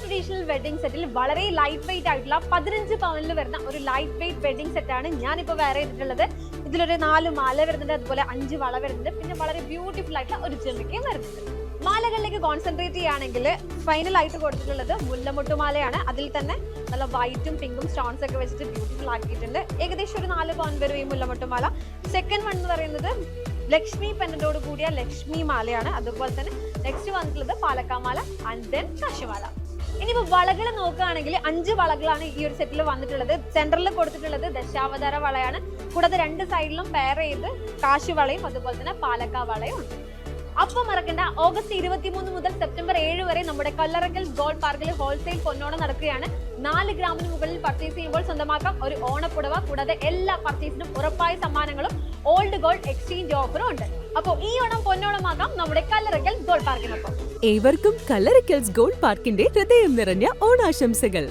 Traditional wedding സെറ്റിൽ വളരെ light weight ആയിട്ടുള്ള പതിനഞ്ച് പവനിൽ വരുന്ന ഒരു ലൈറ്റ് വെയിറ്റ് വെഡിങ് സെറ്റാണ് ഞാനിപ്പോൾ വേറെ ചെയ്തിട്ടുള്ളത്. ഇതിലൊരു നാല് മാല വരുന്നുണ്ട് അതുപോലെ അഞ്ച് വള വരുന്നുണ്ട്. പിന്നെ വളരെ ബ്യൂട്ടിഫുൾ ആയിട്ടുള്ള ഒരു ജമിക്കയും വരുന്നുണ്ട്. മാലകളിലേക്ക് കോൺസെൻട്രേറ്റ് ചെയ്യുകയാണെങ്കിൽ ഫൈനൽ ആയിട്ട് കൊടുത്തിട്ടുള്ളത് മുല്ലമുട്ടുമാലയാണ് അതിൽ തന്നെ നല്ല വൈറ്റും പിങ്കും സ്റ്റോൺസ് ഒക്കെ വെച്ചിട്ട് ബ്യൂട്ടിഫുൾ ആക്കിയിട്ടുണ്ട്. ഏകദേശം ഒരു നാല് പവൻ വരും ഈ മുല്ലമുട്ട് മാല. സെക്കൻഡ് വൺ എന്ന് പറയുന്നത് ലക്ഷ്മി പെന്നോട് കൂടിയ ലക്ഷ്മി മാലയാണ്. അതുപോലെ തന്നെ നെക്സ്റ്റ് വന്നിട്ടുള്ളത് പാലക്കാമാല ആൻഡ് ദെൻ കാശിമാല. ഇനിയിപ്പോ വളകൾ നോക്കുകയാണെങ്കിൽ അഞ്ച് വളകളാണ് ഈ ഒരു സെറ്റിൽ വന്നിട്ടുള്ളത്. സെന്ററിൽ കൊടുത്തിട്ടുള്ളത് ദശാവതാര വളയാണ്. കൂടാതെ രണ്ട് സൈഡിലും പെയർ ചെയ്ത് കാശി വളയും അതുപോലെ തന്നെ പാലക്കാ വളയും ഉണ്ട്. അപ്പൊ മറക്കണ്ട ഓഗസ്റ്റ് ഇരുപത്തിമൂന്ന് മുതൽ സെപ്റ്റംബർ ഏഴ് വരെ നമ്മുടെ കല്ലറക്കൽ ഗോൾഡ് പാർക്കിൽ ഹോൾസെയിൽ പൊന്നോണം നടക്കുകയാണ്. നാല് ഗ്രാമിന് മുകളിൽ പർച്ചേസ് ചെയ്യുമ്പോൾ സ്വന്തമാക്കാം. ഒരു ഓണപ്പുടവ കൂടാതെ എല്ലാ പർച്ചേസിനും ഉറപ്പായ സമ്മാനങ്ങളും ഓൾഡ് ഗോൾഡ് എക്സ്ചേഞ്ച് ഓഫറും ഉണ്ട്. അപ്പോൾ ഈ ഓണം പൊന്നോണമാക്കാം നമ്മുടെ കല്ലറക്കൽ ഗോൾഡ് പാർക്കിനൊപ്പം ഏവർക്കും കളറിക്കൽസ് ഗോൾഡ് പാർക്കിന്റെ ഹൃദയം നിറഞ്ഞ ഓണാശംസകൾ.